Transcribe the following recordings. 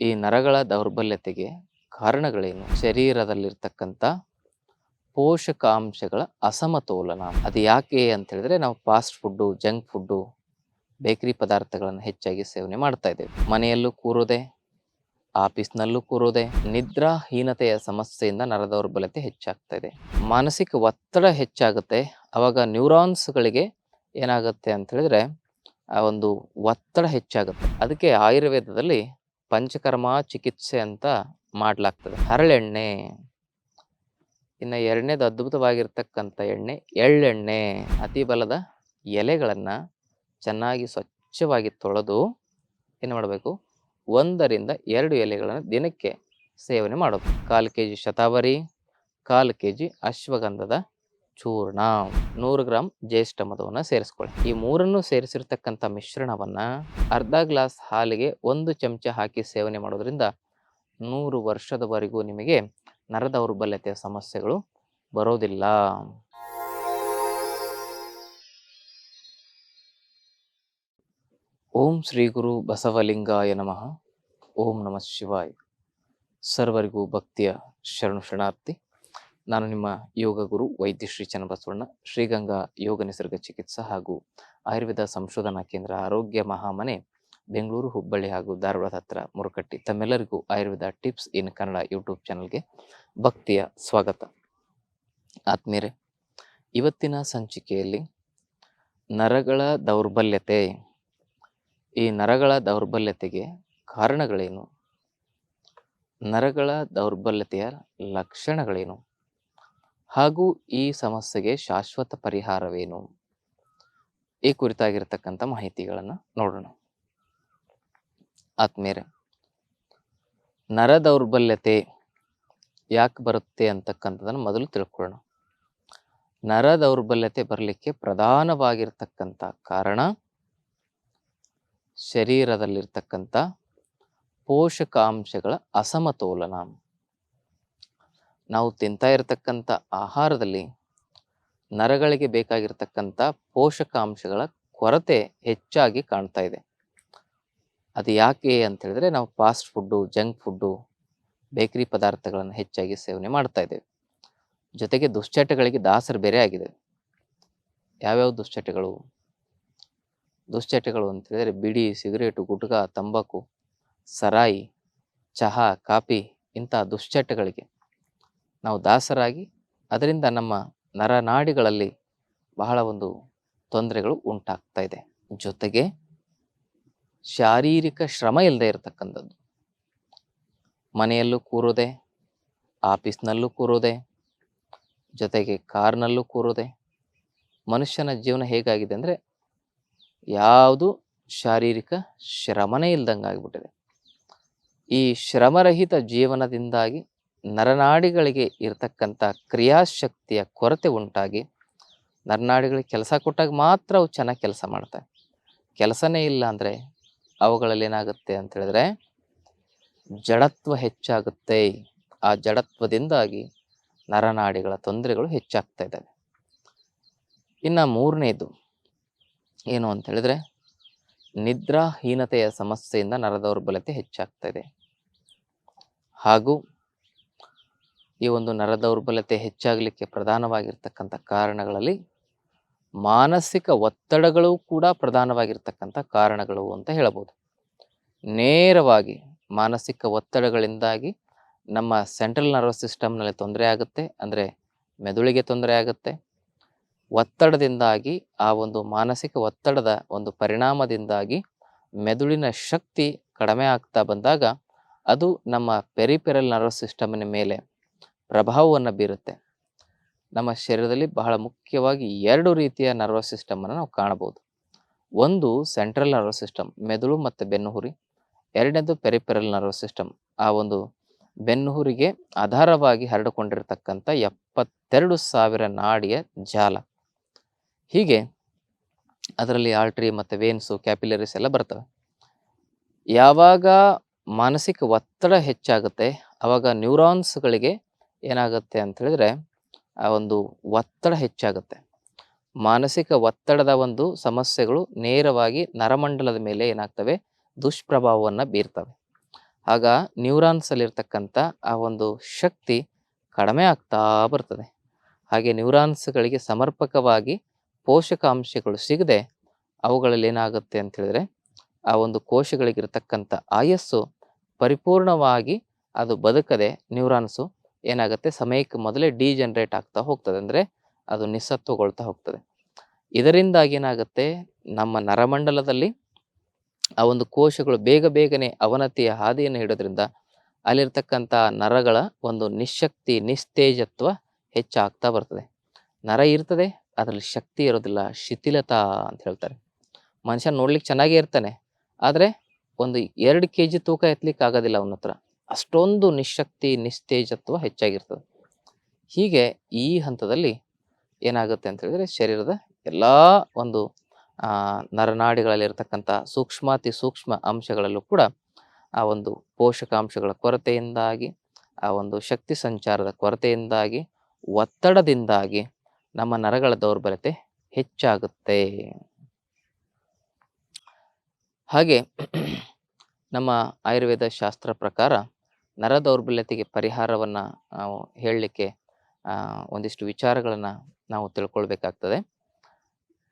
ಈ ನರಗಳ ದೌರ್ಬಲ್ಯತೆಗೆ ಕಾರಣಗಳೇನು? ಶರೀರದಲ್ಲಿರ್ತಕ್ಕಂಥ ಪೋಷಕಾಂಶಗಳ ಅಸಮತೋಲನ. ಅದು ಯಾಕೆ ಅಂತ ಹೇಳಿದ್ರೆ, ನಾವು fast food, junk food, bakery ಪದಾರ್ಥಗಳನ್ನು ಹೆಚ್ಚಾಗಿ ಸೇವನೆ ಮಾಡ್ತಾ ಇದ್ದೇವೆ. ಮನೆಯಲ್ಲೂ ಕೂರೋದೆ, ಆಫೀಸ್ನಲ್ಲೂ ಕೂರೋದೆ, ನಿದ್ರಾಹೀನತೆಯ ಸಮಸ್ಯೆಯಿಂದ ನರ ದೌರ್ಬಲ್ಯತೆ ಹೆಚ್ಚಾಗ್ತಾ ಇದೆ. ಮಾನಸಿಕ ಒತ್ತಡ ಹೆಚ್ಚಾಗುತ್ತೆ. ಅವಾಗ ನ್ಯೂರಾನ್ಸ್ಗಳಿಗೆ ಏನಾಗುತ್ತೆ ಅಂತ ಹೇಳಿದ್ರೆ, ಆ ಒಂದು ಒತ್ತಡ ಹೆಚ್ಚಾಗುತ್ತೆ. ಅದಕ್ಕೆ ಆಯುರ್ವೇದದಲ್ಲಿ ಪಂಚಕರ್ಮ ಚಿಕಿತ್ಸೆ ಅಂತ ಮಾಡಲಾಗ್ತದೆ. ಹರಳೆಣ್ಣೆ. ಇನ್ನು ಎರಡನೇದು ಅದ್ಭುತವಾಗಿರ್ತಕ್ಕಂಥ ಎಣ್ಣೆ, ಎಳ್ಳೆಣ್ಣೆ. ಅತಿ ಬಲದ ಎಲೆಗಳನ್ನು ಚೆನ್ನಾಗಿ ಸ್ವಚ್ಛವಾಗಿ ತೊಳೆದು ಏನು ಮಾಡಬೇಕು? ಒಂದರಿಂದ ಎರಡು ಎಲೆಗಳನ್ನು ದಿನಕ್ಕೆ ಸೇವನೆ ಮಾಡೋದು ಕಾಲು ಕೆ ಜಿ ಶತಾವರಿ, ಕಾಲು ಕೆ ಜಿ ಅಶ್ವಗಂಧದ ಚೂರ್ಣ ನೂರು ಗ್ರಾಮ್ ಜ್ಯೇಷ್ಠ ಮಧುವನ್ನು ಸೇರಿಸ್ಕೊಳ್ಳಿ. ಈ ಮೂರನ್ನು ಸೇರಿಸಿರ್ತಕ್ಕಂಥ ಮಿಶ್ರಣವನ್ನು ಅರ್ಧ ಗ್ಲಾಸ್ ಹಾಲಿಗೆ ಒಂದು ಚಮಚ ಹಾಕಿ ಸೇವನೆ ಮಾಡೋದ್ರಿಂದ ನೂರು ವರ್ಷದವರೆಗೂ ನಿಮಗೆ ನರ ದೌರ್ಬಲ್ಯತೆಯ ಸಮಸ್ಯೆಗಳು ಬರೋದಿಲ್ಲ. ಓಂ ಶ್ರೀ ಗುರು ಬಸವಲಿಂಗಾಯ ನಮಃ. ಓಂ ನಮಃ ಶಿವಾಯ. ಸರ್ವರಿಗೂ ಭಕ್ತಿಯ ಶರಣು ಶರಣಾರ್ಥಿ. ನಾನು ನಿಮ್ಮ ಯೋಗ ಗುರು ವೈದ್ಯ ಶ್ರೀ ಚನ್ನಬಸವಣ್ಣ, ಶ್ರೀಗಂಗಾ ಯೋಗ ನಿಸರ್ಗ ಚಿಕಿತ್ಸಾ ಹಾಗೂ ಆಯುರ್ವೇದ ಸಂಶೋಧನಾ ಕೇಂದ್ರ ಆರೋಗ್ಯ ಮಹಾಮನೆ, ಬೆಂಗಳೂರು, ಹುಬ್ಬಳ್ಳಿ ಹಾಗೂ ಧಾರವಾಡ ಹತ್ರ ಮುರುಕಟ್ಟಿ. ತಮ್ಮೆಲ್ಲರಿಗೂ Ayurveda tips in Kannada YouTube ಚಾನಲ್ಗೆ ಭಕ್ತಿಯ ಸ್ವಾಗತ. ಆತ್ಮೀಯರೇ, ಇವತ್ತಿನ ಸಂಚಿಕೆಯಲ್ಲಿ ನರಗಳ ದೌರ್ಬಲ್ಯತೆ. ಈ ನರಗಳ ದೌರ್ಬಲ್ಯತೆಗೆ ಕಾರಣಗಳೇನು? ನರಗಳ ದೌರ್ಬಲ್ಯತೆಯ ಲಕ್ಷಣಗಳೇನು? ಹಾಗೂ ಈ ಸಮಸ್ಯೆಗೆ ಶಾಶ್ವತ ಪರಿಹಾರವೇನು? ಈ ಕುರಿತಾಗಿರ್ತಕ್ಕಂಥ ಮಾಹಿತಿಗಳನ್ನು ನೋಡೋಣ. ಆತ್ಮೇರೆ ನರ ದೌರ್ಬಲ್ಯತೆ ಯಾಕೆ ಬರುತ್ತೆ ಅಂತಕ್ಕಂಥದ್ದನ್ನು ಮೊದಲು ತಿಳ್ಕೊಳ್ಳೋಣ. ನರ ದೌರ್ಬಲ್ಯತೆ ಬರಲಿಕ್ಕೆ ಪ್ರಧಾನವಾಗಿರ್ತಕ್ಕಂಥ ಕಾರಣ ಶರೀರದಲ್ಲಿರ್ತಕ್ಕಂಥ ಪೋಷಕಾಂಶಗಳ ಅಸಮತೋಲನ. ನಾವು ತಿಂತಾ ಇರತಕ್ಕಂಥ ಆಹಾರದಲ್ಲಿ ನರಗಳಿಗೆ ಬೇಕಾಗಿರ್ತಕ್ಕಂಥ ಪೋಷಕಾಂಶಗಳ ಕೊರತೆ ಹೆಚ್ಚಾಗಿ ಕಾಣ್ತಾ ಇದೆ. ಅದು ಯಾಕೆ ಅಂತ ಹೇಳಿದ್ರೆ ನಾವು fast food junk food bakery ಪದಾರ್ಥಗಳನ್ನು ಹೆಚ್ಚಾಗಿ ಸೇವನೆ ಮಾಡ್ತಾ ಇದ್ದೇವೆ. ಜೊತೆಗೆ ದುಶ್ಚಟಗಳಿಗೆ ದಾಸರು ಬೇರೆ ಆಗಿದೆ ಯಾವ್ಯಾವ ದುಶ್ಚಟಗಳು? ದುಶ್ಚಟಗಳು ಅಂತ ಹೇಳಿದ್ರೆ ಬಿಡಿ, ಸಿಗರೇಟು, ಗುಟ್ಕಾ, ತಂಬಾಕು, ಸರಾಯಿ, ಚಹಾ, ಕಾಫಿ ಇಂಥ ದುಶ್ಚಟಗಳಿಗೆ ನಾವು ದಾಸರಾಗಿ ಅದರಿಂದ ನಮ್ಮ ನರನಾಡಿಗಳಲ್ಲಿ ಬಹಳ ಒಂದು ತೊಂದರೆಗಳು ಉಂಟಾಗ್ತಾ ಇದೆ. ಜೊತೆಗೆ ಶಾರೀರಿಕ ಶ್ರಮ ಇಲ್ಲದೆ ಇರತಕ್ಕಂಥದ್ದು. ಮನೆಯಲ್ಲೂ ಕೂರೋದೆ, ಆಫೀಸ್ನಲ್ಲೂ ಕೂರೋದೆ, ಜೊತೆಗೆ ಕಾರ್ನಲ್ಲೂ ಕೂರೋದೆ, ಮನುಷ್ಯನ ಜೀವನ ಹೇಗಾಗಿದೆ ಅಂದರೆ ಯಾವುದು ಶಾರೀರಿಕ ಶ್ರಮನೇ ಇಲ್ದಂಗೆ ಆಗಿಬಿಟ್ಟಿದೆ ಈ ಶ್ರಮರಹಿತ ಜೀವನದಿಂದಾಗಿ ನರನಾಡಿಗಳಿಗೆ ಇರತಕ್ಕಂಥ ಕ್ರಿಯಾಶಕ್ತಿಯ ಕೊರತೆ ಉಂಟಾಗಿ ನರನಾಡಿಗಳಿಗೆ ಕೆಲಸ ಕೊಟ್ಟಾಗ ಮಾತ್ರ ಅವು ಚೆನ್ನಾಗಿ ಕೆಲಸ ಮಾಡ್ತವೆ. ಕೆಲಸನೇ ಇಲ್ಲ ಅಂದರೆ ಅವುಗಳಲ್ಲಿ ಏನಾಗುತ್ತೆ ಅಂತ ಹೇಳಿದ್ರೆ ಜಡತ್ವ ಹೆಚ್ಚಾಗುತ್ತೆ. ಆ ಜಡತ್ವದಿಂದಾಗಿ ನರನಾಡಿಗಳ ತೊಂದರೆಗಳು ಹೆಚ್ಚಾಗ್ತಾ ಇದ್ದಾವೆ. ಇನ್ನು ಮೂರನೇದು ಏನು ಅಂತ ಹೇಳಿದ್ರೆ ನಿದ್ರಾಹೀನತೆಯ ಸಮಸ್ಯೆಯಿಂದ ನರ ದೌರ್ಬಲ್ಯತೆ ಹೆಚ್ಚಾಗ್ತಾ ಇದೆ. ಹಾಗೂ ಈ ಒಂದು ನರ ದೌರ್ಬಲ್ಯತೆ ಹೆಚ್ಚಾಗಲಿಕ್ಕೆ ಪ್ರಧಾನವಾಗಿರ್ತಕ್ಕಂಥ ಕಾರಣಗಳಲ್ಲಿ ಮಾನಸಿಕ ಒತ್ತಡಗಳು ಕೂಡ ಪ್ರಧಾನವಾಗಿರ್ತಕ್ಕಂಥ ಕಾರಣಗಳು ಅಂತ ಹೇಳಬಹುದು ನೇರವಾಗಿ ಮಾನಸಿಕ ಒತ್ತಡಗಳಿಂದಾಗಿ ನಮ್ಮ ಸೆಂಟ್ರಲ್ ನರ್ವಸ್ ಸಿಸ್ಟಮ್ನಲ್ಲಿ ತೊಂದರೆ ಆಗುತ್ತೆ, ಅಂದರೆ ಮೆದುಳಿಗೆ ತೊಂದರೆ ಆಗುತ್ತೆ. ಒತ್ತಡದಿಂದಾಗಿ ಆ ಒಂದು ಮಾನಸಿಕ ಒತ್ತಡದ ಒಂದು ಪರಿಣಾಮದಿಂದಾಗಿ ಮೆದುಳಿನ ಶಕ್ತಿ ಕಡಿಮೆ ಆಗ್ತಾ ಬಂದಾಗ ಅದು ನಮ್ಮ ಪೆರಿಪೆರಲ್ ನರ್ವಸ್ ಸಿಸ್ಟಮ್ನ ಮೇಲೆ ಪ್ರಭಾವವನ್ನು ಬೀರುತ್ತೆ. ನಮ್ಮ ಶರೀರದಲ್ಲಿ ಬಹಳ ಮುಖ್ಯವಾಗಿ ಎರಡು ರೀತಿಯ ನರ್ವಸ್ ಸಿಸ್ಟಮನ್ನು ನಾವು ಕಾಣಬಹುದು. ಒಂದು ಸೆಂಟ್ರಲ್ ನರ್ವಸ್ ಸಿಸ್ಟಮ್ ಮೆದುಳು ಮತ್ತು ಬೆನ್ನುಹುರಿ. ಎರಡನೇದು ಪೆರಿಪೆರಲ್ ನರ್ವಸ್ ಸಿಸ್ಟಮ್ ಆ ಒಂದು ಬೆನ್ನುಹುರಿಗೆ ಆಧಾರವಾಗಿ ಹರಡಿಕೊಂಡಿರ್ತಕ್ಕಂಥ ಎಪ್ಪತ್ತೆರಡು ಸಾವಿರ ನಾಡಿಯ ಜಾಲ. ಹೀಗೆ ಅದರಲ್ಲಿ ಆಲ್ಟ್ರಿ ಮತ್ತು ವೇನ್ಸು ಕ್ಯಾಪಿಲರೀಸ್ ಎಲ್ಲ ಬರ್ತವೆ. ಯಾವಾಗ ಮಾನಸಿಕ ಒತ್ತಡ ಹೆಚ್ಚಾಗುತ್ತೆ ಆವಾಗ ನ್ಯೂರಾನ್ಸ್ಗಳಿಗೆ ಏನಾಗುತ್ತೆ ಅಂತ ಹೇಳಿದ್ರೆ, ಆ ಒಂದು ಒತ್ತಡ ಹೆಚ್ಚಾಗುತ್ತೆ. ಮಾನಸಿಕ ಒತ್ತಡದ ಒಂದು ಸಮಸ್ಯೆಗಳು ನೇರವಾಗಿ ನರಮಂಡಲದ ಮೇಲೆ ಏನಾಗ್ತವೆ? ದುಷ್ಪ್ರಭಾವವನ್ನು ಬೀರ್ತವೆ. ಆಗ ನ್ಯೂರಾನ್ಸಲ್ಲಿರ್ತಕ್ಕಂಥ ಆ ಒಂದು ಶಕ್ತಿ ಕಡಿಮೆ ಆಗ್ತಾ ಬರ್ತದೆ. ಹಾಗೆ ನ್ಯೂರಾನ್ಸ್ಗಳಿಗೆ ಸಮರ್ಪಕವಾಗಿ ಪೋಷಕಾಂಶಗಳು ಸಿಗದೆ ಅವುಗಳಲ್ಲಿ ಏನಾಗುತ್ತೆ ಅಂತ ಹೇಳಿದ್ರೆ, ಆ ಒಂದು ಕೋಶಗಳಿಗಿರ್ತಕ್ಕಂಥ ಆಯಸ್ಸು ಪರಿಪೂರ್ಣವಾಗಿ ಅದು ಬದುಕದೆ ನ್ಯೂರಾನ್ಸು ಏನಾಗುತ್ತೆ? ಸಮಯಕ್ಕೆ ಮೊದಲೇ ಡಿಜನ್ರೇಟ್ ಆಗ್ತಾ ಹೋಗ್ತದೆ. ಅಂದರೆ ಅದು ನಿಸ್ಸತ್ವಗೊಳ್ತಾ ಹೋಗ್ತದೆ. ಇದರಿಂದಾಗಿ ಏನಾಗುತ್ತೆ? ನಮ್ಮ ನರಮಂಡಲದಲ್ಲಿ ಆ ಒಂದು ಕೋಶಗಳು ಬೇಗ ಬೇಗನೆ ಅವನತಿಯ ಹಾದಿಯನ್ನು ಹಿಡೋದ್ರಿಂದ ಅಲ್ಲಿರ್ತಕ್ಕಂಥ ನರಗಳ ಒಂದು ನಿಶಕ್ತಿ, ನಿಸ್ತೇಜತ್ವ ಹೆಚ್ಚಾಗ್ತಾ ಬರ್ತದೆ. ನರ ಇರ್ತದೆ, ಅದರಲ್ಲಿ ಶಕ್ತಿ ಇರೋದಿಲ್ಲ, ಶಿಥಿಲತಾ ಅಂತ ಹೇಳ್ತಾರೆ. ಮನುಷ್ಯ ನೋಡ್ಲಿಕ್ಕೆ ಚೆನ್ನಾಗೇ ಇರ್ತಾನೆ. ಆದರೆ ಒಂದು ಎರಡು ಕೆ ಜಿ ತೂಕ ಎತ್ತಲಿಕ್ಕೆ ಆಗೋದಿಲ್ಲ ಅವನ ಹತ್ರ ಅಷ್ಟೊಂದು ನಿಶಕ್ತಿ ನಿಸ್ತೇಜತ್ವ ಹೆಚ್ಚಾಗಿರ್ತದೆ. ಹೀಗೆ ಈ ಹಂತದಲ್ಲಿ ಏನಾಗುತ್ತೆ ಅಂತ ಹೇಳಿದ್ರೆ ಶರೀರದ ಎಲ್ಲ ಒಂದು ನರನಾಡಿಗಳಲ್ಲಿರ್ತಕ್ಕಂಥ ಸೂಕ್ಷ್ಮಾತಿ ಸೂಕ್ಷ್ಮ ಅಂಶಗಳಲ್ಲೂ ಕೂಡ ಆ ಒಂದು ಪೋಷಕಾಂಶಗಳ ಕೊರತೆಯಿಂದಾಗಿ, ಆ ಒಂದು ಶಕ್ತಿ ಸಂಚಾರದ ಕೊರತೆಯಿಂದಾಗಿ, ಒತ್ತಡದಿಂದಾಗಿ ನಮ್ಮ ನರಗಳ ದೌರ್ಬಲ್ಯತೆ ಹೆಚ್ಚಾಗುತ್ತೆ. ಹಾಗೆ ನಮ್ಮ ಆಯುರ್ವೇದ ಶಾಸ್ತ್ರ ಪ್ರಕಾರ ನರ ದೌರ್ಬಲ್ಯತೆಗೆ ಪರಿಹಾರವನ್ನು ನಾವು ಹೇಳಲಿಕ್ಕೆ ಒಂದಿಷ್ಟು ವಿಚಾರಗಳನ್ನು ನಾವು ತಿಳ್ಕೊಳ್ಬೇಕಾಗ್ತದೆ.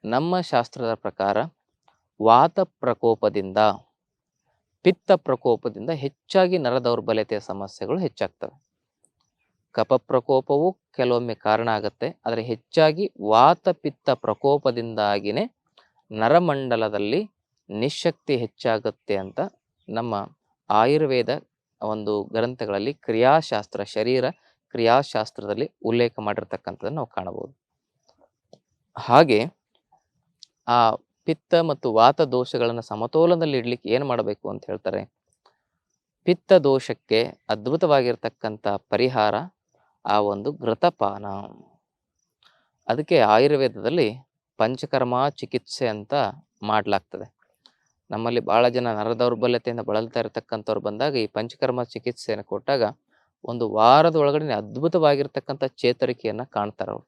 ನಮ್ಮ ಶಾಸ್ತ್ರದ ಪ್ರಕಾರ ವಾತ ಪ್ರಕೋಪದಿಂದ, ಪಿತ್ತ ಪ್ರಕೋಪದಿಂದ ಹೆಚ್ಚಾಗಿ ನರ ದೌರ್ಬಲ್ಯತೆಯ ಸಮಸ್ಯೆಗಳು ಹೆಚ್ಚಾಗ್ತವೆ. ಕಪ ಪ್ರಕೋಪವು ಕೆಲವೊಮ್ಮೆ ಕಾರಣ ಆಗುತ್ತೆ, ಆದರೆ ಹೆಚ್ಚಾಗಿ ವಾತ ಪಿತ್ತ ಪ್ರಕೋಪದಿಂದಾಗಿನೇ ನರಮಂಡಲದಲ್ಲಿ ನಿಶಕ್ತಿ ಹೆಚ್ಚಾಗುತ್ತೆ ಅಂತ ನಮ್ಮ ಆಯುರ್ವೇದ ಒಂದು ಗ್ರಂಥಗಳಲ್ಲಿ ಕ್ರಿಯಾಶಾಸ್ತ್ರ, ಶರೀರ ಕ್ರಿಯಾಶಾಸ್ತ್ರದಲ್ಲಿ ಉಲ್ಲೇಖ ಮಾಡಿರ್ತಕ್ಕಂಥದ್ದನ್ನು ನಾವು ಕಾಣಬಹುದು. ಹಾಗೆ ಆ ಪಿತ್ತ ಮತ್ತು ವಾತ ದೋಷಗಳನ್ನು ಸಮತೋಲನದಲ್ಲಿ ಇಡ್ಲಿಕ್ಕೆ ಏನು ಮಾಡಬೇಕು ಅಂತ ಹೇಳ್ತಾರೆ? ಪಿತ್ತ ದೋಷಕ್ಕೆ ಅದ್ಭುತವಾಗಿರ್ತಕ್ಕಂಥ ಪರಿಹಾರ ಆ ಒಂದು ಘೃತಪಾನ. ಅದಕ್ಕೆ ಆಯುರ್ವೇದದಲ್ಲಿ ಪಂಚಕರ್ಮ ಚಿಕಿತ್ಸೆ ಅಂತ ಮಾಡಲಾಗ್ತದೆ. ನಮ್ಮಲ್ಲಿ ಬಹಳ ಜನ ನರ ದೌರ್ಬಲ್ಯತೆಯಿಂದ ಬಳಲ್ತಾ ಇರತಕ್ಕಂಥವ್ರು ಬಂದಾಗ ಈ ಪಂಚಕರ್ಮ ಚಿಕಿತ್ಸೆಯನ್ನು ಕೊಟ್ಟಾಗ ಒಂದು ವಾರದ ಒಳಗಡೆ ಅದ್ಭುತವಾಗಿರ್ತಕ್ಕಂಥ ಚೇತರಿಕೆಯನ್ನ ಕಾಣ್ತಾರೆ ಅವರು.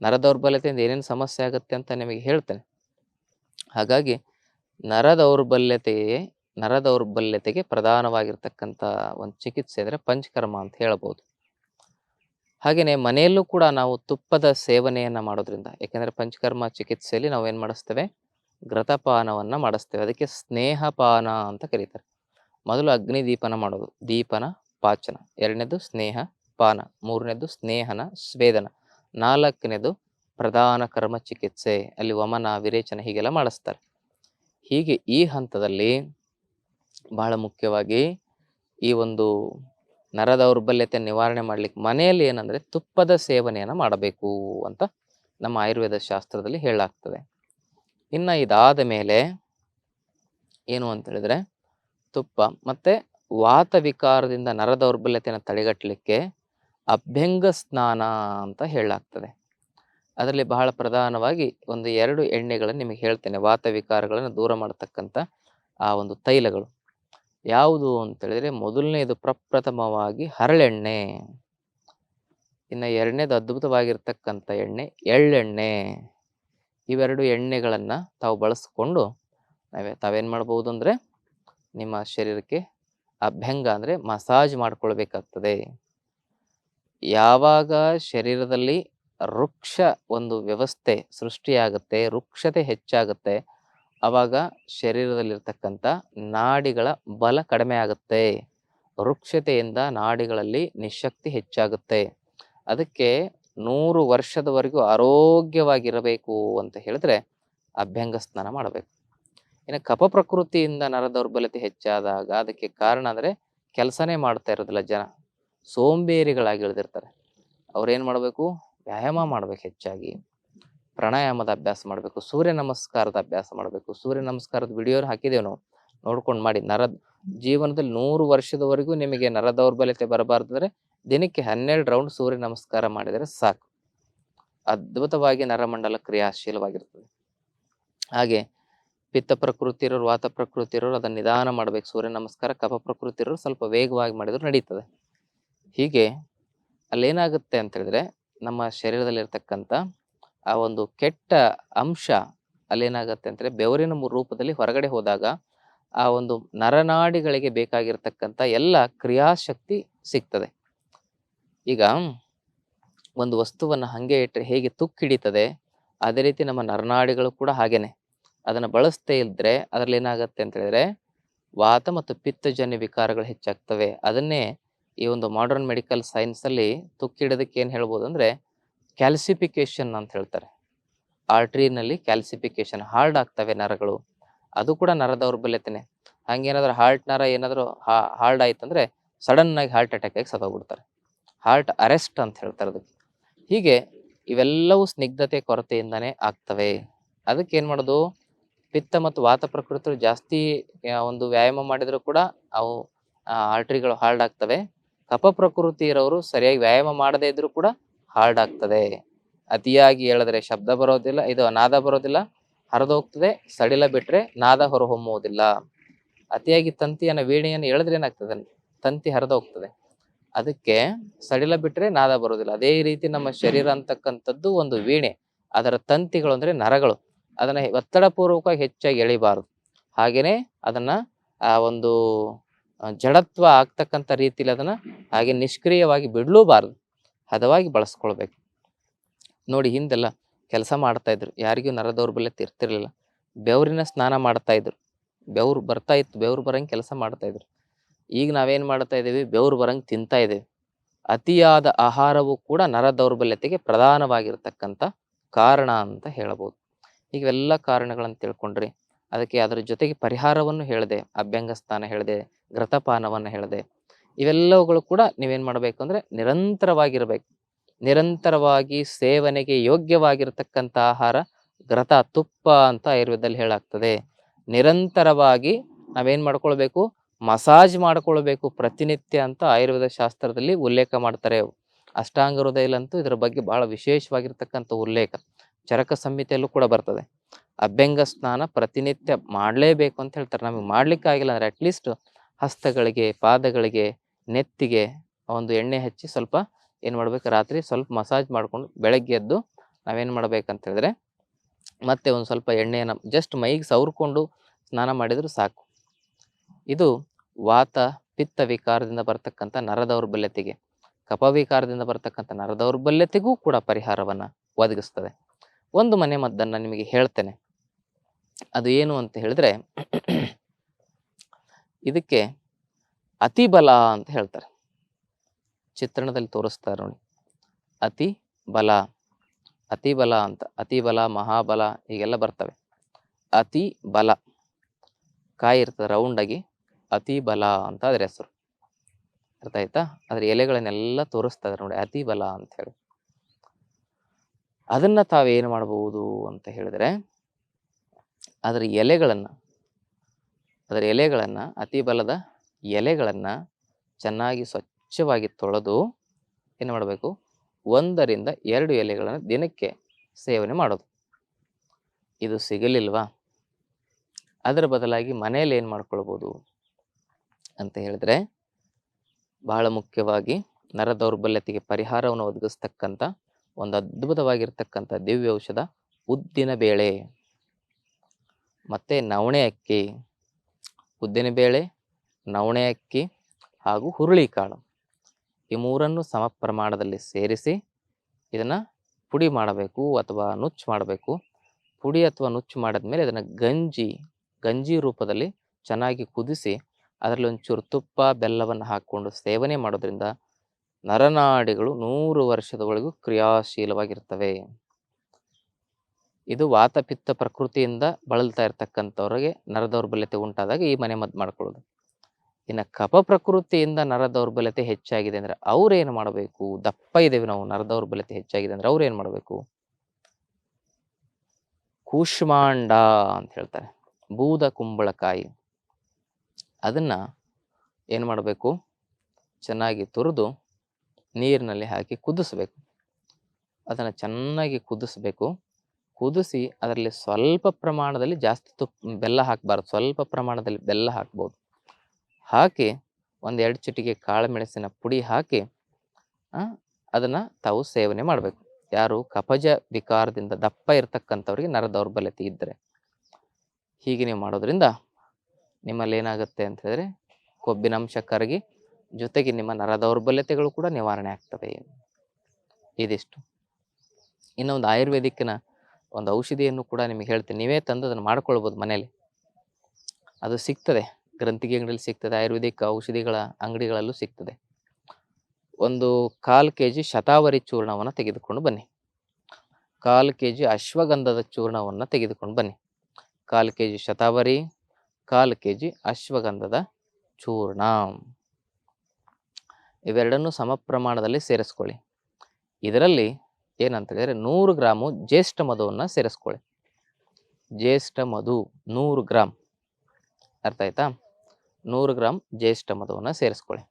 ನರ ದೌರ್ಬಲ್ಯತೆಯಿಂದ ಏನೇನು ಸಮಸ್ಯೆ ಆಗುತ್ತೆ ಅಂತ ನಿಮಗೆ ಹೇಳ್ತೇನೆ. ಹಾಗಾಗಿ ನರ ದೌರ್ಬಲ್ಯತೆಯೇ ನರ ದೌರ್ಬಲ್ಯತೆಗೆ ಪ್ರಧಾನವಾಗಿರ್ತಕ್ಕಂಥ ಒಂದು ಚಿಕಿತ್ಸೆ ಅಂದರೆ ಪಂಚಕರ್ಮ ಅಂತ ಹೇಳ್ಬೋದು. ಹಾಗೆಯೇ ಮನೆಯಲ್ಲೂ ಕೂಡ ನಾವು ತುಪ್ಪದ ಸೇವನೆಯನ್ನು ಮಾಡೋದ್ರಿಂದ, ಯಾಕೆಂದರೆ ಪಂಚಕರ್ಮ ಚಿಕಿತ್ಸೆಯಲ್ಲಿ ನಾವು ಏನು ಮಾಡಿಸ್ತೇವೆ? ಘೃತಪಾನವನ್ನ ಮಾಡಿಸ್ತೇವೆ. ಅದಕ್ಕೆ ಸ್ನೇಹಪಾನ ಅಂತ ಕರೀತಾರೆ. ಮೊದಲು ಅಗ್ನಿ ದೀಪನ ಮಾಡೋದು. ದೀಪನ, ಪಾಚನ. ಎರಡನೇದು ಸ್ನೇಹ, ಪಾನ. ಮೂರನೇದು ಸ್ನೇಹನ, ಸ್ವೇದನ. ನಾಲ್ಕನೇದು ಪ್ರಧಾನ ಕರ್ಮ ಚಿಕಿತ್ಸೆ. ಅಲ್ಲಿ ವಮನ, ವಿರೇಚನ ಹೀಗೆಲ್ಲ ಮಾಡಿಸ್ತಾರೆ. ಹೀಗೆ ಈ ಹಂತದಲ್ಲಿ ಬಹಳ ಮುಖ್ಯವಾಗಿ ಈ ಒಂದು ನರ ದೌರ್ಬಲ್ಯತೆ ನಿವಾರಣೆ ಮಾಡ್ಲಿಕ್ಕೆ ಮನೆಯಲ್ಲಿ ಏನಂದರೆ ತುಪ್ಪದ ಸೇವನೆಯನ್ನು ಮಾಡಬೇಕು ಅಂತ ನಮ್ಮ ಆಯುರ್ವೇದ ಶಾಸ್ತ್ರದಲ್ಲಿ ಹೇಳಲಾಗ್ತದೆ. ಇನ್ನ ಇದಾದ ಮೇಲೆ ಏನು ಅಂತ ಹೇಳಿದ್ರೆ ತುಪ್ಪ. ಮತ್ತೆ ವಾತ ವಿಕಾರದಿಂದ ನರ ದೌರ್ಬಲ್ಯತೆಯನ್ನು ತಡೆಗಟ್ಟಲಿಕ್ಕೆ ಅಭ್ಯಂಗ ಸ್ನಾನ ಅಂತ ಹೇಳಲಾಗ್ತದೆ. ಅದರಲ್ಲಿ ಬಹಳ ಪ್ರಧಾನವಾಗಿ ಒಂದು ಎರಡು ಎಣ್ಣೆಗಳನ್ನು ನಿಮಗೆ ಹೇಳ್ತೇನೆ. ವಾತ ವಿಕಾರಗಳನ್ನು ದೂರ ಮಾಡತಕ್ಕಂಥ ಆ ಒಂದು ತೈಲಗಳು. ಯಾವುದು ಅಂತ ಹೇಳಿದ್ರೆ ಮೊದಲನೇದು ಪ್ರಪ್ರಥಮವಾಗಿ ಹರಳೆಣ್ಣೆ. ಇನ್ನು ಎರಡನೇದು ಅದ್ಭುತವಾಗಿರ್ತಕ್ಕಂಥ ಎಣ್ಣೆ ಎಳ್ಳೆಣ್ಣೆ. ಇವೆರಡು ಎಣ್ಣೆಗಳನ್ನು ತಾವು ಬಳಸಿಕೊಂಡು ನಾವೇ ತಾವೇನು ಮಾಡ್ಬೋದು ಅಂದರೆ ನಿಮ್ಮ ಶರೀರಕ್ಕೆ ಅಭ್ಯಂಗ ಅಂದರೆ ಮಸಾಜ್ ಮಾಡಿಕೊಳ್ಬೇಕಾಗ್ತದೆ. ಯಾವಾಗ ಶರೀರದಲ್ಲಿ ವೃಕ್ಷ ಒಂದು ವ್ಯವಸ್ಥೆ ಸೃಷ್ಟಿಯಾಗುತ್ತೆ, ವೃಕ್ಷತೆ ಹೆಚ್ಚಾಗುತ್ತೆ ಆವಾಗ ಶರೀರದಲ್ಲಿರ್ತಕ್ಕಂಥ ನಾಡಿಗಳ ಬಲ ಕಡಿಮೆ ಆಗುತ್ತೆ. ವೃಕ್ಷತೆಯಿಂದ ನಾಡಿಗಳಲ್ಲಿ ನಿಶಕ್ತಿ ಹೆಚ್ಚಾಗುತ್ತೆ. ಅದಕ್ಕೆ ನೂರು ವರ್ಷದವರೆಗೂ ಆರೋಗ್ಯವಾಗಿರಬೇಕು ಅಂತ ಹೇಳಿದ್ರೆ ಅಭ್ಯಂಗ ಸ್ನಾನ ಮಾಡಬೇಕು. ಇನ್ನು ಕಪ ಪ್ರಕೃತಿಯಿಂದ ನರ ದೌರ್ಬಲ್ಯತೆ ಹೆಚ್ಚಾದಾಗ ಅದಕ್ಕೆ ಕಾರಣ ಅಂದರೆ ಕೆಲಸನೇ ಮಾಡ್ತಾ ಇರೋದಿಲ್ಲ ಜನ. ಸೋಂಬೇರಿಗಳಾಗಿ ಇಳಿದಿರ್ತಾರೆ. ಅವ್ರೇನು ಮಾಡಬೇಕು? ವ್ಯಾಯಾಮ ಮಾಡಬೇಕು ಹೆಚ್ಚಾಗಿ. ಪ್ರಾಣಾಯಾಮದ ಅಭ್ಯಾಸ ಮಾಡಬೇಕು. ಸೂರ್ಯ ನಮಸ್ಕಾರದ ಅಭ್ಯಾಸ ಮಾಡಬೇಕು. ಸೂರ್ಯ ನಮಸ್ಕಾರದ ವಿಡಿಯೋ ಹಾಕಿದ್ದೇವೆ ನಾವು. ನೋಡ್ಕೊಂಡು ಮಾಡಿ. ನರ ಜೀವನದಲ್ಲಿ ನೂರು ವರ್ಷದವರೆಗೂ ನಿಮಗೆ ನರ ದೌರ್ಬಲ್ಯತೆ ಬರಬಾರ್ದಂದ್ರೆ ದಿನಕ್ಕೆ ಹನ್ನೆರಡು ರೌಂಡ್ ಸೂರ್ಯ ನಮಸ್ಕಾರ ಮಾಡಿದರೆ ಸಾಕು. ಅದ್ಭುತವಾಗಿ ನರಮಂಡಲ ಕ್ರಿಯಾಶೀಲವಾಗಿರ್ತದೆ. ಹಾಗೆ ಪಿತ್ತ ಪ್ರಕೃತಿ ಇರೋರು ವಾತ ಪ್ರಕೃತಿ ಇರೋರು ಅದನ್ನು ನಿಧಾನ ಮಾಡ್ಬೇಕು. ಸೂರ್ಯ ನಮಸ್ಕಾರ, ಕಫ ಪ್ರಕೃತಿ ಇರೋರು ಸ್ವಲ್ಪ ವೇಗವಾಗಿ ಮಾಡಿದ್ರು ನಡೀತದೆ. ಹೀಗೆ ಅಲ್ಲೇನಾಗುತ್ತೆ ಅಂತ ಹೇಳಿದ್ರೆ ನಮ್ಮ ಶರೀರದಲ್ಲಿರ್ತಕ್ಕಂಥ ಆ ಒಂದು ಕೆಟ್ಟ ಅಂಶ ಅಲ್ಲೇನಾಗುತ್ತೆ ಅಂದ್ರೆ ಬೆವರಿನ ರೂಪದಲ್ಲಿ ಹೊರಗಡೆ ಹೋದಾಗ ಆ ಒಂದು ನರನಾಡಿಗಳಿಗೆ ಬೇಕಾಗಿರ್ತಕ್ಕಂಥ ಎಲ್ಲ ಕ್ರಿಯಾಶಕ್ತಿ ಸಿಗ್ತದೆ. ಈಗ ಒಂದು ವಸ್ತುವನ್ನು ಹಾಗೆ ಇಟ್ಟರೆ ಹೇಗೆ ತುಕ್ಕಿಡಿತದೆ ಅದೇ ರೀತಿ ನಮ್ಮ ನರನಾಡಿಗಳು ಕೂಡ ಹಾಗೇನೆ. ಅದನ್ನು ಬಳಸ್ತೇ ಇದ್ದರೆ ಅದರಲ್ಲಿ ಏನಾಗುತ್ತೆ ಅಂತ ಹೇಳಿದ್ರೆ ವಾತ ಮತ್ತು ಪಿತ್ತಜನ್ಯ ವಿಕಾರಗಳು ಹೆಚ್ಚಾಗ್ತವೆ. ಅದನ್ನೇ ಈ ಒಂದು ಮಾಡರ್ನ್ ಮೆಡಿಕಲ್ ಸೈನ್ಸಲ್ಲಿ ತುಕ್ಕಿಡೋದಕ್ಕೆ ಏನು ಹೇಳ್ಬೋದು ಅಂದರೆ ಕ್ಯಾಲ್ಸಿಫಿಕೇಶನ್ ಅಂತ ಹೇಳ್ತಾರೆ. ಆರ್ಟ್ರಿನಲ್ಲಿ ಕ್ಯಾಲ್ಸಿಫಿಕೇಶನ್ ಹಾರ್ಡ್ ಆಗ್ತವೆ ನರಗಳು. ಅದು ಕೂಡ ನರ ದೌರ್ಬಲ್ಯತೆನೆ. ಹಂಗೇನಾದ್ರೂ ಹಾರ್ಟ್ ನರ ಏನಾದರೂ ಹಾರ್ಡ್ ಆಯ್ತಂದ್ರೆ ಸಡನ್ ಆಗಿ ಹಾರ್ಟ್ ಅಟ್ಯಾಕ್ ಆಗಿ ಸತ್ತೋಗ್ಬಿಡ್ತಾರೆ. ಹಾರ್ಟ್ ಅರೆಸ್ಟ್ ಅಂತ ಹೇಳ್ತಾರೆ ಅದಕ್ಕೆ. ಹೀಗೆ ಇವೆಲ್ಲವೂ ಸ್ನಿಗ್ಧತೆ, ಕೊರತೆಯಿಂದನೇ ಆಗ್ತವೆ. ಅದಕ್ಕೆ ಏನು ಮಾಡೋದು? ಪಿತ್ತ ಮತ್ತು ವಾತ ಪ್ರಕೃತಿಗಳು ಜಾಸ್ತಿ ಒಂದು ವ್ಯಾಯಾಮ ಮಾಡಿದರೂ ಕೂಡ ಅವು ಆರ್ಟ್ರಿಗಳು ಹಾರ್ಡ್ ಆಗ್ತವೆ ಕಪ ಪ್ರಕೃತಿ ಇರೋರು ಸರಿಯಾಗಿ ವ್ಯಾಯಾಮ ಮಾಡದೇ ಇದ್ರೂ ಕೂಡ ಹಾರ್ಡ್ ಆಗ್ತದೆ ಅತಿಯಾಗಿ ಹೇಳಿದ್ರೆ ಶಬ್ದ ಬರೋದಿಲ್ಲ, ಇದು ನಾದ ಬರೋದಿಲ್ಲ ಹರಿದೋಗ್ತದೆ ಸಡಿಲ ಬಿಟ್ಟರೆ ನಾದ ಹೊರಹೊಮ್ಮುವುದಿಲ್ಲ. ಅತಿಯಾಗಿ ತಂತಿಯನ್ನು, ವೀಣೆಯನ್ನು ಎಳೆದ್ರೆ ಏನಾಗ್ತದೆ? ತಂತಿ ಹರಿದೋಗ್ತದೆ ಅದಕ್ಕೆ ಸಡಿಲ ಬಿಟ್ರೆ ನಾದ ಬರೋದಿಲ್ಲ ಅದೇ ರೀತಿ ನಮ್ಮ ಶರೀರ ಅಂತಕ್ಕಂಥದ್ದು ಒಂದು ವೀಣೆ. ಅದರ ತಂತಿಗಳು ಅಂದ್ರೆ ನರಗಳು. ಅದನ್ನ ಒತ್ತಡ ಪೂರ್ವಕವಾಗಿ ಹೆಚ್ಚಾಗಿ ಎಳಿಬಾರದು. ಹಾಗೇನೆ ಅದನ್ನ, ಆ, ಒಂದು ಜಡತ್ವ ಆಗ್ತಕ್ಕಂಥ ರೀತಿಲಿ ಅದನ್ನ ಹಾಗೆ ನಿಷ್ಕ್ರಿಯವಾಗಿ ಬಿಡಲೂಬಾರದು. ಹದವಾಗಿ ಬಳಸ್ಕೊಳ್ಬೇಕು. ನೋಡಿ, ಹಿಂದೆಲ್ಲ ಕೆಲಸ ಮಾಡ್ತಾ ಇದ್ರು. ಯಾರಿಗೂ ನರ ದೌರ್ಬಲ್ಯ ತಿರ್ತಿರ್ಲಿಲ್ಲ. ಬೆವರಿನ ಸ್ನಾನ ಮಾಡ್ತಾ ಇದ್ರು. ಬೆವ್ರು ಬರ್ತಾ ಇತ್ತು. ಬೆವ್ರು ಬರಂಗೆ ಕೆಲಸ ಮಾಡ್ತಾ ಇದ್ರು. ಈಗ ನಾವೇನು ಮಾಡ್ತಾ ಇದೀವಿ ಬೆವರು ಬರಂಗ್ ತಿಂತಾ ಇದೀವಿ ಅತಿಯಾದ ಆಹಾರವು ಕೂಡ ನರ ದೌರ್ಬಲ್ಯತೆಗೆ ಪ್ರಧಾನವಾಗಿರ್ತಕ್ಕಂಥ ಕಾರಣ ಅಂತ ಹೇಳಬಹುದು ಇವೆಲ್ಲ ಕಾರಣಗಳನ್ನು ತಿಳ್ಕೊಂಡ್ರಿ. ಅದಕ್ಕೆ ಅದರ ಜೊತೆಗೆ ಪರಿಹಾರವನ್ನು ಹೇಳಿದೆ ಅಭ್ಯಂಗ ಸ್ಥಾನ ಹೇಳಿದೆ, ಘೃತಪಾನವನ್ನು ಹೇಳಿದೆ. ಇವೆಲ್ಲವುಗಳು ಕೂಡ ನೀವೇನು ಮಾಡಬೇಕು ಅಂದ್ರೆ ನಿರಂತರವಾಗಿರ್ಬೇಕು. ನಿರಂತರವಾಗಿ ಸೇವನೆಗೆ ಯೋಗ್ಯವಾಗಿರ್ತಕ್ಕಂಥ ಆಹಾರ ಘೃತ ತುಪ್ಪ ಅಂತ ಆಯುರ್ವೇದದಲ್ಲಿ ಹೇಳಾಗ್ತದೆ. ನಿರಂತರವಾಗಿ ನಾವೇನು ಮಾಡ್ಕೊಳ್ಬೇಕು? ಮಸಾಜ್ ಮಾಡ್ಕೊಳ್ಬೇಕು ಪ್ರತಿನಿತ್ಯ ಅಂತ ಆಯುರ್ವೇದ ಶಾಸ್ತ್ರದಲ್ಲಿ ಉಲ್ಲೇಖ ಮಾಡ್ತಾರೆ. ಅಷ್ಟಾಂಗ ಹೃದಯಲಂತೂ ಇದರ ಬಗ್ಗೆ ಬಹಳ ವಿಶೇಷವಾಗಿರ್ತಕ್ಕಂಥ ಉಲ್ಲೇಖ. ಚರಕ ಸಂಹಿತೆಯಲ್ಲೂ ಕೂಡ ಬರ್ತದೆ. ಅಭ್ಯಂಗ ಸ್ನಾನ ಪ್ರತಿನಿತ್ಯ ಮಾಡಲೇಬೇಕು ಅಂತ ಹೇಳ್ತಾರೆ. ನಮಗೆ ಮಾಡ್ಲಿಕ್ಕೆ ಆಗಿಲ್ಲ ಅಂದರೆ ಅಟ್ಲೀಸ್ಟ್ ಹಸ್ತಗಳಿಗೆ, ಪಾದಗಳಿಗೆ, ನೆತ್ತಿಗೆ ಒಂದು ಎಣ್ಣೆ ಹಚ್ಚಿ ಸ್ವಲ್ಪ ಏನು ಮಾಡ್ಬೇಕು? ರಾತ್ರಿ ಸ್ವಲ್ಪ ಮಸಾಜ್ ಮಾಡ್ಕೊಂಡು ಬೆಳಗ್ಗೆ ಎದ್ದು ನಾವೇನು ಮಾಡ್ಬೇಕಂತ ಹೇಳಿದ್ರೆ ಮತ್ತೆ ಒಂದು ಸ್ವಲ್ಪ ಎಣ್ಣೆಯನ್ನು ಜಸ್ಟ್ ಮೈಗೆ ಸವರ್ಕೊಂಡು ಸ್ನಾನ ಮಾಡಿದರೂ ಸಾಕು. ಇದು ವಾತ ಪಿತ್ತ ವಿಕಾರದಿಂದ ಬರತಕ್ಕಂಥ ನರ ಕಪವಿಕಾರದಿಂದ ನರ ದೌರ್ಬಲ್ಯತೆಗೂ ಕೂಡ ಪರಿಹಾರವನ್ನು ಒದಗಿಸ್ತದೆ. ಒಂದು ಮನೆ ಮದ್ದನ್ನ ನಿಮಗೆ ಹೇಳ್ತೇನೆ. ಅದು ಏನು ಅಂತ ಹೇಳಿದ್ರೆ, ಇದಕ್ಕೆ ಅತಿ ಬಲ ಅಂತ ಹೇಳ್ತಾರೆ. ಚಿತ್ರಣದಲ್ಲಿ ತೋರಿಸ್ತಾರೆ ನೋಡಿ ಅತಿ ಬಲ ಅತಿ ಬಲ ಅಂತ ಅತಿ ಬಲ ಮಹಾಬಲ, ಹೀಗೆಲ್ಲ ಬರ್ತವೆ. ಅತಿ ಬಲ ಕಾಯಿರ್ತದೆ ರೌಂಡ್ ಆಗಿ. ಅತಿ ಬಲ ಅಂತ ಅದ್ರ ಹೆಸರು. ಅರ್ಥ ಆಯ್ತಾ? ಅದ್ರ ಎಲೆಗಳನ್ನೆಲ್ಲ ತೋರಿಸ್ತಾ ನೋಡಿ, ಅತಿ ಬಲ ಅಂತ ಹೇಳಿ. ಅದನ್ನ ತಾವೇನು ಮಾಡಬಹುದು ಅಂತ ಹೇಳಿದ್ರೆ, ಅದರ ಎಲೆಗಳನ್ನ ಅದರ ಎಲೆಗಳನ್ನ, ಅತಿ ಬಲದ ಎಲೆಗಳನ್ನ ಚೆನ್ನಾಗಿ ಸ್ವಚ್ಛವಾಗಿ ತೊಳೆದು ಏನು ಮಾಡಬೇಕು? ಒಂದರಿಂದ ಎರಡು ಎಲೆಗಳನ್ನು ದಿನಕ್ಕೆ ಸೇವನೆ ಮಾಡೋದು. ಇದು ಸಿಗಲಿಲ್ವಾ? ಅದರ ಬದಲಾಗಿ ಮನೆಯಲ್ಲಿ ಏನು ಮಾಡ್ಕೊಳ್ಬೋದು ಅಂತ ಹೇಳಿದ್ರೆ, ಬಹಳ ಮುಖ್ಯವಾಗಿ ನರ ದೌರ್ಬಲ್ಯತೆಗೆ ಪರಿಹಾರವನ್ನು ಒದಗಿಸ್ತಕ್ಕಂಥ ಒಂದು ಅದ್ಭುತವಾಗಿರ್ತಕ್ಕಂಥ ದಿವ್ಯ ಔಷಧ ಉದ್ದಿನ ಬೇಳೆ. ಮತ್ತೆ ನವಣೆ ಅಕ್ಕಿ, ಉದ್ದಿನ ಬೇಳೆ, ನವಣೆ ಅಕ್ಕಿ ಹಾಗೂ ಹುರುಳಿಕಾಳು ಈ ಮೂರನ್ನು ಸಮ ಪ್ರಮಾಣದಲ್ಲಿ ಸೇರಿಸಿ ಇದನ್ನ ಪುಡಿ ಮಾಡಬೇಕು ಅಥವಾ ನುಚ್ಚು ಮಾಡಬೇಕು. ಪುಡಿ ಅಥವಾ ನುಚ್ಚು ಮಾಡಿದ್ಮೇಲೆ ಇದನ್ನು ಗಂಜಿ ಗಂಜಿ ರೂಪದಲ್ಲಿ ಚೆನ್ನಾಗಿ ಕುದಿಸಿ ಅದರಲ್ಲಿ ಒಂಚೂರು ತುಪ್ಪ, ಬೆಲ್ಲವನ್ನು ಹಾಕ್ಕೊಂಡು ಸೇವನೆ ಮಾಡೋದ್ರಿಂದ ನರನಾಡಿಗಳು ನೂರು ವರ್ಷದವರೆಗೂ ಕ್ರಿಯಾಶೀಲವಾಗಿರ್ತವೆ. ಇದು ವಾತಪಿತ್ತ ಪ್ರಕೃತಿಯಿಂದ ಬಳಲ್ತಾ ಇರ್ತಕ್ಕಂಥವ್ರಿಗೆ ನರ ದೌರ್ಬಲ್ಯತೆ ಉಂಟಾದಾಗ ಈ ಮನೆ ಮದ್ದು ಮಾಡ್ಕೊಳ್ಳೋದು. ಇನ್ನು ಕಪ ಪ್ರಕೃತಿಯಿಂದ ನರ ದೌರ್ಬಲ್ಯತೆ ಹೆಚ್ಚಾಗಿದೆ ಅಂದ್ರೆ ಅವ್ರೇನು ಮಾಡಬೇಕು? ದಪ್ಪ ಇದ್ದೇವೆ ನಾವು ನರ ದೌರ್ಬಲ್ಯತೆ ಹೆಚ್ಚಾಗಿದೆ ಅಂದ್ರೆ ಅವ್ರೇನು ಮಾಡಬೇಕು? ಕೂಷ್ಮಾಂಡ ಅಂತ ಹೇಳ್ತಾರೆ. ಬೂದ ಕುಂಬಳಕಾಯಿ. ಅದನ್ನ ಏನು ಮಾಡಬೇಕು? ಚೆನ್ನಾಗಿ ತುರಿದು ನೀರಿನಲ್ಲಿ ಹಾಕಿ ಕುದಿಸ್ಬೇಕು. ಅದನ್ನು ಚೆನ್ನಾಗಿ ಕುದಿಸ್ಬೇಕು. ಕುದಿಸಿ ಅದರಲ್ಲಿ ಸ್ವಲ್ಪ ಪ್ರಮಾಣದಲ್ಲಿ ಜಾಸ್ತಿ ತುಪ್ಪ ಬೆಲ್ಲ ಹಾಕಬಾರ್ದು. ಸ್ವಲ್ಪ ಪ್ರಮಾಣದಲ್ಲಿ ಬೆಲ್ಲ ಹಾಕ್ಬೋದು. ಹಾಕಿ ಒಂದೆರಡು ಚಿಟಿಕೆ ಕಾಳು ಮೆಣಸಿನ ಪುಡಿ ಹಾಕಿ ಅದನ್ನು ತಾವು ಸೇವನೆ ಮಾಡಬೇಕು. ಯಾರು ಕಪಜ ವಿಕಾರದಿಂದ ದಪ್ಪ ಇರತಕ್ಕಂಥವ್ರಿಗೆ ನರ ದೌರ್ಬಲ್ಯತೆ ಇದ್ದರೆ ಹೀಗೆ ನೀವು ಮಾಡೋದ್ರಿಂದ ನಿಮ್ಮಲ್ಲಿ ಏನಾಗುತ್ತೆ ಅಂತ ಹೇಳಿದ್ರೆ ಕೊಬ್ಬಿನ ಅಂಶ ಕರಗಿ ಜೊತೆಗೆ ನಿಮ್ಮ ನರ ದೌರ್ಬಲ್ಯತೆಗಳು ಕೂಡ ನಿವಾರಣೆ ಆಗ್ತವೆ. ಇದಿಷ್ಟು. ಇನ್ನೊಂದು ಆಯುರ್ವೇದಿಕ್ಕಿನ ಒಂದು ಔಷಧಿಯನ್ನು ಕೂಡ ನಿಮಗೆ ಹೇಳ್ತೀನಿ. ನೀವೇ ತಂದು ಅದನ್ನು ಮಾಡ್ಕೊಳ್ಬೋದು ಮನೇಲಿ ಅದು ಸಿಗ್ತದೆ. ಗ್ರಂಥಿಗೆ ಅಂಗಡಿಯಲ್ಲಿ ಸಿಗ್ತದೆ, ಆಯುರ್ವೇದಿಕ್ ಔಷಧಿಗಳ ಅಂಗಡಿಗಳಲ್ಲೂ ಸಿಗ್ತದೆ. ಒಂದು ಕಾಲು ಕೆ ಜಿ ಶತಾವರಿ ಚೂರ್ಣವನ್ನು ತೆಗೆದುಕೊಂಡು ಬನ್ನಿ. ಕಾಲು ಕೆ ಜಿ ಅಶ್ವಗಂಧದ ಚೂರ್ಣವನ್ನು ತೆಗೆದುಕೊಂಡು ಬನ್ನಿ. ಕಾಲು ಕೆ ಜಿ ಶತಾವರಿ ಕಾಲು ಕೆ ಜಿ ಅಶ್ವಗಂಧದ ಚೂರ್ಣ. ಇವೆರಡನ್ನು ಸಮ ಪ್ರಮಾಣದಲ್ಲಿ ಸೇರಿಸ್ಕೊಳ್ಳಿ. ಇದರಲ್ಲಿ ಏನಂತ ಹೇಳಿದ್ರೆ ನೂರು ಗ್ರಾಮು ಜ್ಯೇಷ್ಠ ಮಧುವನ್ನು ಸೇರಿಸ್ಕೊಳ್ಳಿ. ಜ್ಯೇಷ್ಠ ಮಧು ನೂರು ಗ್ರಾಮ್ ಅರ್ಥ ಆಯ್ತಾ? ನೂರು ಗ್ರಾಮ್ ಜ್ಯೇಷ್ಠ ಮಧುವನ್ನು ಸೇರಿಸ್ಕೊಳ್ಳಿ.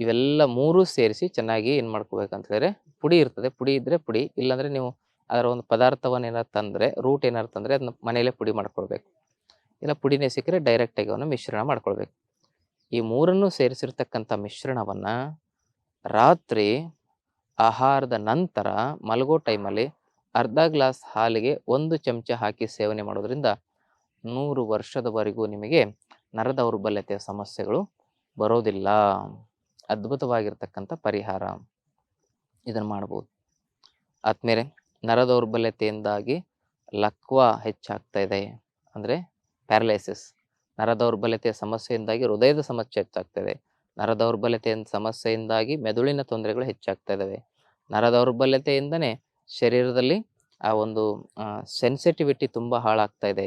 ಇವೆಲ್ಲ ಮೂರು ಸೇರಿಸಿ ಚೆನ್ನಾಗಿ ಏನು ಮಾಡ್ಕೋಬೇಕಂತ ಹೇಳಿದ್ರೆ ಪುಡಿ ಇರ್ತದೆ. ಪುಡಿ ಇದ್ದರೆ ಪುಡಿ. ಇಲ್ಲಾಂದರೆ ನೀವು ಅದರ ಒಂದು ಪದಾರ್ಥವನ್ನು ಏನಾರು ತಂದರೆ ರೂಟ್ ಏನಾರು ತಂದರೆ ಅದನ್ನ ಮನೆಯಲ್ಲೇ ಪುಡಿ ಮಾಡ್ಕೊಳ್ಬೇಕು. ಇಲ್ಲ ಪುಡಿನೇ ಸಿಕ್ಕರೆ ಡೈರೆಕ್ಟಾಗಿ ಅವನ್ನು ಮಿಶ್ರಣ ಮಾಡ್ಕೊಳ್ಬೇಕು. ಈ ಮೂರನ್ನು ಸೇರಿಸಿರ್ತಕ್ಕಂಥ ಮಿಶ್ರಣವನ್ನು ರಾತ್ರಿ ಆಹಾರದ ನಂತರ ಮಲಗೋ ಟೈಮಲ್ಲಿ ಅರ್ಧ ಗ್ಲಾಸ್ ಹಾಲಿಗೆ ಒಂದು ಚಮಚ ಹಾಕಿ ಸೇವನೆ ಮಾಡೋದ್ರಿಂದ ನೂರು ವರ್ಷದವರೆಗೂ ನಿಮಗೆ ನರ ದೌರ್ಬಲ್ಯತೆಯ ಸಮಸ್ಯೆಗಳು ಬರೋದಿಲ್ಲ. ಅದ್ಭುತವಾಗಿರ್ತಕ್ಕಂಥ ಪರಿಹಾರ ಇದನ್ನು ಮಾಡ್ಬೋದು. ಆದ್ಮೇಲೆ ನರ ದೌರ್ಬಲ್ಯತೆಯಿಂದಾಗಿ ಲಕ್ವ ಹೆಚ್ಚಾಗ್ತಾ ಇದೆ. ಅಂದರೆ ಪ್ಯಾರಲೈಸಿಸ್. ನರ ದೌರ್ಬಲ್ಯತೆಯ ಸಮಸ್ಯೆಯಿಂದಾಗಿ ಹೃದಯದ ಸಮಸ್ಯೆ ಹೆಚ್ಚಾಗ್ತದೆ. ನರ ದೌರ್ಬಲ್ಯತೆಯ ಸಮಸ್ಯೆಯಿಂದಾಗಿ ಮೆದುಳಿನ ತೊಂದರೆಗಳು ಹೆಚ್ಚಾಗ್ತಾ ಇದ್ದಾವೆ ನರ ದೌರ್ಬಲ್ಯತೆಯಿಂದನೇ ಶರೀರದಲ್ಲಿ ಆ ಒಂದು ಸೆನ್ಸಿಟಿವಿಟಿ ತುಂಬ ಹಾಳಾಗ್ತಾ ಇದೆ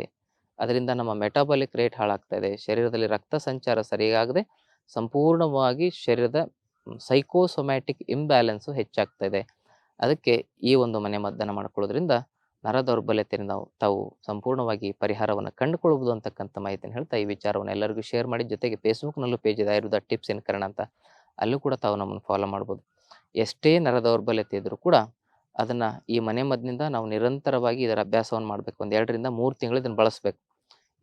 ಅದರಿಂದ ನಮ್ಮ ಮೆಟಾಬಾಲಿಕ್ ರೇಟ್ ಹಾಳಾಗ್ತಾ ಇದೆ ಶರೀರದಲ್ಲಿ ರಕ್ತ ಸಂಚಾರ ಸರಿಯಾಗದೆ ಸಂಪೂರ್ಣವಾಗಿ ಶರೀರದ ಸೈಕೋಸೊಮ್ಯಾಟಿಕ್ ಇಂಬ್ಯಾಲೆನ್ಸು ಹೆಚ್ಚಾಗ್ತಾ ಇದೆ ಅದಕ್ಕೆ ಈ ಒಂದು ಮನೆ ಮದ್ದನ್ನು ಮಾಡ್ಕೊಳ್ಳೋದ್ರಿಂದ ನರ ದೌರ್ಬಲ್ಯತೆಯಿಂದ ತಾವು ಸಂಪೂರ್ಣವಾಗಿ ಪರಿಹಾರವನ್ನು ಕಂಡುಕೊಳ್ಬೋದು ಅಂತಕ್ಕಂಥ ಮಾಹಿತಿಯನ್ನು ಹೇಳ್ತಾ ಈ ವಿಚಾರವನ್ನು ಎಲ್ಲರಿಗೂ ಶೇರ್ ಮಾಡಿ ಜೊತೆಗೆ ಫೇಸ್ಬುಕ್ನಲ್ಲೂ ಪೇಜ್ ಇದೆ ಆಯುರ್ವೇದ ಟಿಪ್ಸ್ ಇನ್ ಕನ್ನಡ ಅಂತ ಅಲ್ಲೂ ಕೂಡ ತಾವು ನಮ್ಮನ್ನು ಫಾಲೋ ಮಾಡ್ಬೋದು. ಎಷ್ಟೇ ನರ ದೌರ್ಬಲ್ಯತೆ ಇದ್ದರೂ ಕೂಡ ಅದನ್ನು ಈ ಮನೆ ಮದ್ದಿನಿಂದ ನಾವು ನಿರಂತರವಾಗಿ ಇದರ ಅಭ್ಯಾಸವನ್ನು ಮಾಡಬೇಕು. ಒಂದು ಎರಡರಿಂದ ಮೂರು ತಿಂಗಳು ಇದನ್ನು ಬಳಸಬೇಕು.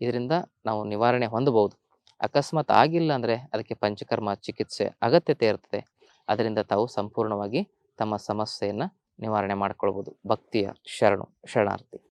ಇದರಿಂದ ನಾವು ನಿವಾರಣೆ ಹೊಂದಬಹುದು. ಅಕಸ್ಮಾತ್ ಆಗಿಲ್ಲ ಅಂದರೆ ಅದಕ್ಕೆ ಪಂಚಕರ್ಮ ಚಿಕಿತ್ಸೆ ಅಗತ್ಯತೆ ಇರ್ತದೆ. ಅದರಿಂದ ತಾವು ಸಂಪೂರ್ಣವಾಗಿ ತಮ್ಮ ಸಮಸ್ಯೆಯನ್ನು ನಿವಾರಣೆ ಮಾಡ್ಕೊಳ್ಬೋದು ಭಕ್ತಿಯ ಶರಣು ಶರಣಾರ್ಥಿ.